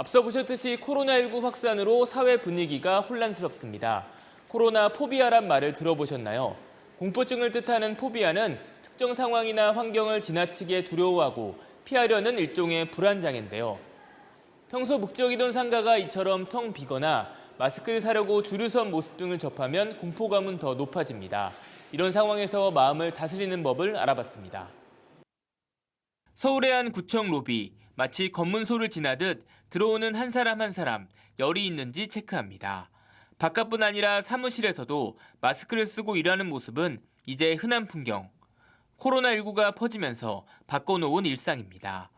앞서 보셨듯이 코로나19 확산으로 사회 분위기가 혼란스럽습니다. 코로나 포비아란 말을 들어보셨나요? 공포증을 뜻하는 포비아는 특정 상황이나 환경을 지나치게 두려워하고 피하려는 일종의 불안장애인데요. 평소 묵적이던 상가가 이처럼 텅 비거나 마스크를 사려고 줄을 선 모습 등을 접하면 공포감은 더 높아집니다. 이런 상황에서 마음을 다스리는 법을 알아봤습니다. 서울의 한 구청 로비, 마치 검문소를 지나듯 들어오는 한 사람 한 사람 열이 있는지 체크합니다. 바깥뿐 아니라 사무실에서도 마스크를 쓰고 일하는 모습은 이제 흔한 풍경. 코로나19가 퍼지면서 바꿔놓은 일상입니다.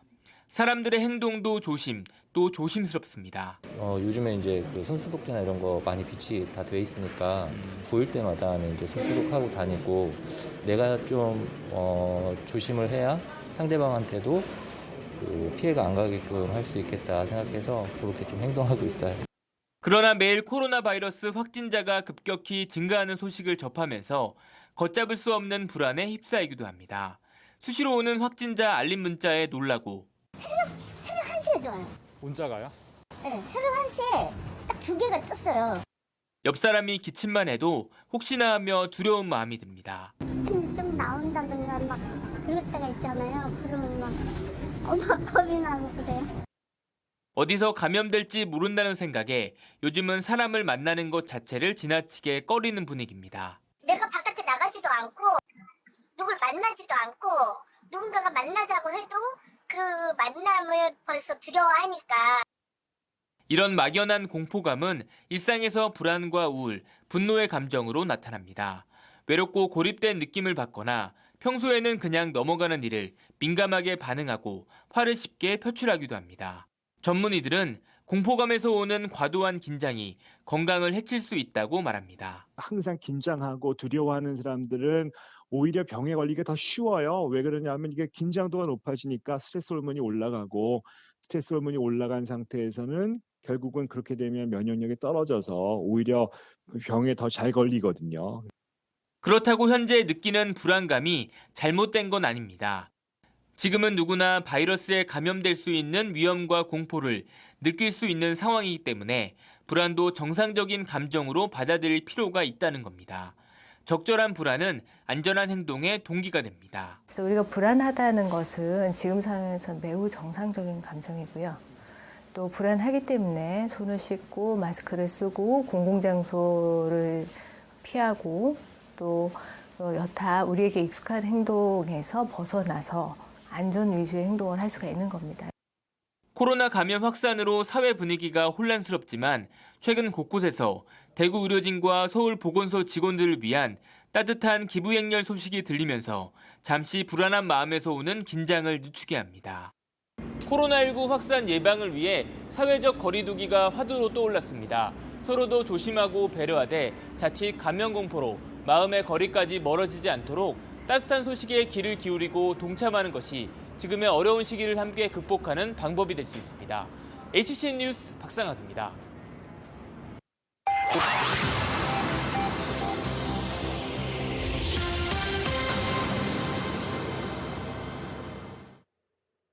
사람들의 행동도 조심, 또 조심스럽습니다. 어, 요즘에 이제 그 손소독제나 이런 거 많이 비치 다돼 있으니까 보일 때마다는 이제 손소독하고 다니고 내가 좀 어, 조심을 해야 상대방한테도 그 피해가 안 가게끔 할 수 있겠다 생각해서 그렇게 좀 행동하고 있어요. 그러나 매일 코로나 바이러스 확진자가 급격히 증가하는 소식을 접하면서 걷잡을 수 없는 불안에 휩싸이기도 합니다. 수시로 오는 확진자 알림 문자에 놀라고 새벽 1시에 좋아요. 문자가요? 네, 새벽 1시에 딱 두 개가 떴어요. 옆 사람이 기침만 해도 혹시나 하며 두려운 마음이 듭니다. 기침이 좀 나온다든가 막 그럴 때가 있잖아요. 그러면 막 엄마 겁이 나고 그래요. 어디서 감염될지 모른다는 생각에 요즘은 사람을 만나는 것 자체를 지나치게 꺼리는 분위기입니다. 내가 바깥에 나가지도 않고 누굴 만나지도 않고 누군가가 만나자고 해도 그 만남을 벌써 두려워하니까 이런 막연한 공포감은 일상에서 불안과 우울, 분노의 감정으로 나타납니다. 외롭고 고립된 느낌을 받거나 평소에는 그냥 넘어가는 일을 민감하게 반응하고 화를 쉽게 표출하기도 합니다. 전문의들은 공포감에서 오는 과도한 긴장이 건강을 해칠 수 있다고 말합니다. 항상 긴장하고 두려워하는 사람들은 오히려 병에 걸리기가 더 쉬워요. 왜 그러냐면 이게 긴장도가 높아지니까 스트레스 호르몬이 올라가고 스트레스 호르몬이 올라간 상태에서는 결국은 그렇게 되면 면역력이 떨어져서 오히려 그 병에 더 잘 걸리거든요. 그렇다고 현재 느끼는 불안감이 잘못된 건 아닙니다. 지금은 누구나 바이러스에 감염될 수 있는 위험과 공포를 느낄 수 있는 상황이기 때문에 불안도 정상적인 감정으로 받아들일 필요가 있다는 겁니다. 적절한 불안은 안전한 행동의 동기가 됩니다. 그래서 우리가 불안하다는 것은 지금 상황에서 매우 정상적인 감정이고요. 또 불안하기 때문에 손을 씻고 마스크를 쓰고 공공장소를 피하고 또 어, 여타 우리에게 익숙한 행동에서 벗어나서 안전 위주의 행동을 할 수가 있는 겁니다. 코로나 감염 확산으로 사회 분위기가 혼란스럽지만 최근 곳곳에서 대구 의료진과 서울 보건소 직원들을 위한 따뜻한 기부 행렬 소식이 들리면서 잠시 불안한 마음에서 오는 긴장을 늦추게 합니다. 코로나19 확산 예방을 위해 사회적 거리두기가 화두로 떠올랐습니다. 서로도 조심하고 배려하되 자칫 감염 공포로 마음의 거리까지 멀어지지 않도록 따뜻한 소식에 귀를 기울이고 동참하는 것이 지금의 어려운 시기를 함께 극복하는 방법이 될 수 있습니다. HCN 뉴스 박상학입니다.